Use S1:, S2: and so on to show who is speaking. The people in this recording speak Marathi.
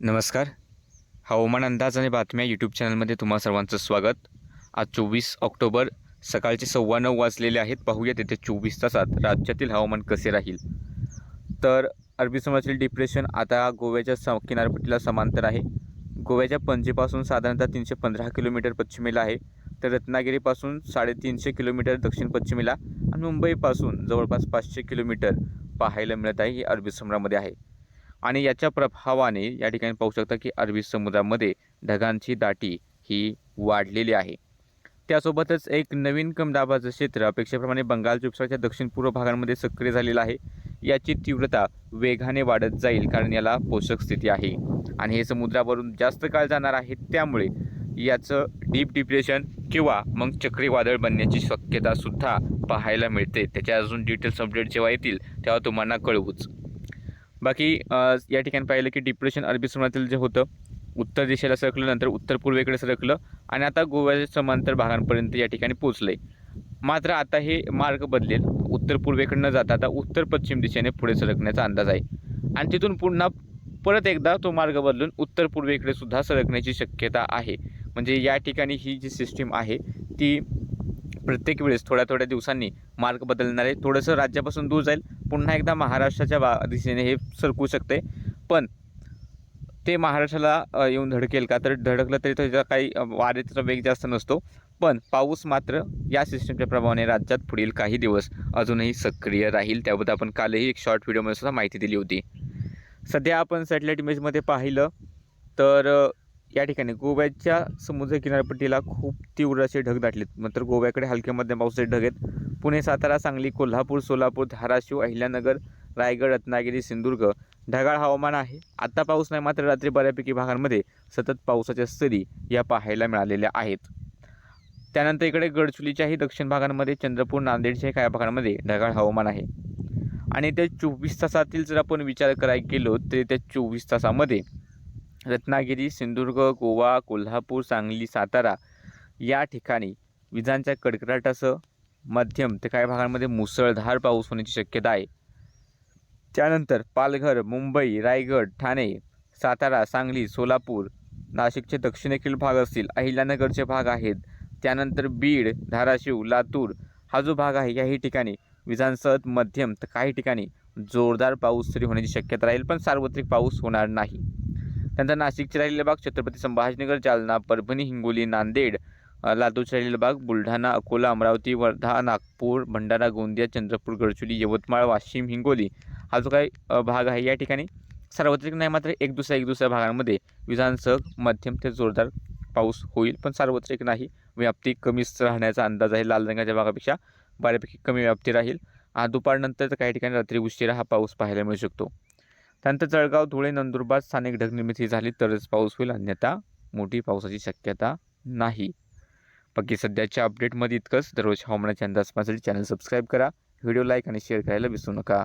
S1: नमस्कार. हवामान अंदाज आणि बातम्या यूट्यूब चॅनलमध्ये तुम्हा सर्वांचं स्वागत. आज चोवीस ऑक्टोबर सकाळचे सव्वा नऊ वाजलेले आहेत. पाहूया येत्या चोवीस तासात राज्यातील हवामान कसे राहील. तर अरबी समुद्रातील डिप्रेशन आता गोव्याच्या स किनारपट्टीला समांतर आहे. गोव्याच्या पणजीपासून साधारणतः तीनशे पंधरा किलोमीटर पश्चिमेला आहे. तर रत्नागिरीपासून साडेतीनशे किलोमीटर दक्षिण पश्चिमेला आणि मुंबईपासून जवळपास पाचशे किलोमीटर पाहायला मिळत आहे. ही अरबी समुद्रामध्ये आहे. आणि याच्या प्रभावाने या ठिकाणी पाहू शकता की अरबी समुद्रामध्ये ढगांची दाटी ही वाढलेली आहे. त्यासोबतच एक नवीन कम दाबाचं क्षेत्र अपेक्षेप्रमाणे बंगालच्या उपसागराच्या दक्षिण पूर्व भागांमध्ये सक्रिय झालेलं आहे. याची तीव्रता वेगाने वाढत जाईल कारण याला पोषक स्थिती आहे. आणि हे समुद्रावरून जास्त काळ जाणार आहे त्यामुळे याचं डीप डिप्रेशन किंवा मग चक्रीवादळ बनण्याची शक्यतासुद्धा पाहायला मिळते. त्याच्या अजून डिटेल्स अपडेट जेव्हा येतील तेव्हा तुम्हाला कळवूच. बाकी या ठिकाणी पाहिलं की डिप्रेशन अरबी समुद्रातील जे होतं उत्तर दिशेला सरकलं नंतर उत्तर पूर्वेकडे सरकलं आणि आता गोव्याच्या समांतर भागांपर्यंत या ठिकाणी पोचलं आहे मात्र आता हे मार्ग बदलेल. उत्तर पूर्वेकडे न जाता आता उत्तर पश्चिम दिशेने पुढे सरकण्याचा अंदाज आहे. आणि तिथून पुन्हा परत एकदा तो मार्ग बदलून उत्तर पूर्वेकडे सुद्धा सरकण्याची शक्यता आहे. म्हणजे या ठिकाणी ही जी सिस्टीम आहे ती प्रत्येक वेळेस थोड्या थोड्या दिवसांनी मार्ग बदलणार आहे थोडंसं राज्यापासून दूर जाईल पुन्हा एकदा महाराष्ट्राच्या बा दिशेने हे सरकू शकते. पण ते महाराष्ट्राला येऊन धडकेल का? तर धडकलं तरी त्याचा काही अ, वाऱ्याचा वेग जास्त नसतो. पण पाऊस मात्र या सिस्टमच्या प्रभावाने राज्यात पुढील काही दिवस अजूनही सक्रिय राहील. त्याबद्दल आपण कालही एक शॉर्ट व्हिडिओमध्ये सुद्धा माहिती दिली होती. सध्या आपण सॅटेलाईट इमेजमध्ये पाहिलं तर या ठिकाणी गोव्याच्या समुद्र किनारपट्टीला खूप तीव्र असे ढग दाटलेत. मात्र गोव्याकडे हलके मध्यम पावसाचे ढग आहेत. पुणे सातारा सांगली कोल्हापूर सोलापूर धाराशिव अहिल्यानगर रायगड रत्नागिरी सिंधुदुर्ग ढगाळ हवामान आहे. आता पाऊस नाही मात्र रात्री बऱ्यापैकी भागांमध्ये सतत पावसाच्या सरी या पाहायला मिळालेल्या आहेत. त्यानंतर इकडे गडचुलीच्याही दक्षिण भागांमध्ये चंद्रपूर नांदेडच्याही काही भागांमध्ये ढगाळ हवामान आहे. आणि त्या चोवीस तासातील जर आपण विचार करायला गेलो तर त्या चोवीस तासामध्ये रत्नागिरी सिंधुदुर्ग गोवा कोल्हापूर सांगली सातारा या ठिकाणी विजांच्या कडकडाटासह मध्यम ते काही भागांमध्ये मुसळधार पाऊस होण्याची शक्यता आहे. त्यानंतर पालघर मुंबई रायगड ठाणे सातारा सांगली सोलापूर नाशिकचे दक्षिणेकडील भाग असतील अहिल्यानगरचे भाग आहेत. त्यानंतर बीड धाराशिव लातूर हा जो भाग आहे याही ठिकाणी विजांसह मध्यम तर काही ठिकाणी जोरदार पाऊस तरी होण्याची शक्यता राहील पण सार्वत्रिक पाऊस होणार नाही. त्यानंतर नाशिकचे राहिलेले भाग छत्रपती संभाजीनगर जालना परभणी हिंगोली नांदेड अ, लातूरचे राहिलेले भाग बुलढाणा अकोला अमरावती वर्धा नागपूर भंडारा गोंदिया चंद्रपूर गडचिरोली यवतमाळ वाशिम हिंगोली हा जो काही भाग आहे या ठिकाणी. सार्वत्रिक नाही मात्र एक दुसऱ्या एक दुसऱ्या भागांमध्ये विजांसह मध्यम ते जोरदार पाऊस होईल पण सार्वत्रिक नाही. व्याप्ती कमीच राहण्याचा अंदाज आहे. लाल रंगाच्या भागापेक्षा बऱ्यापैकी कमी व्याप्ती राहील. दुपारनंतर तर काही ठिकाणी रात्री उशिरा हा पाऊस पाहायला मिळू शकतो. त्यानंतर जळगाव धुळे नंदुरबार स्थानिक ढगनिर्मिती झाली. तरच पाऊस होईल अन्यथा मोठी पावसाची शक्यता नाही. बाकी सध्याच्या अपडेटमध्ये इतकंच. दररोज हवामानाच्या अंदाज पाहण्यासाठी चॅनल सबस्क्राईब करा. व्हिडिओ लाईक आणि शेअर करायला विसरू नका.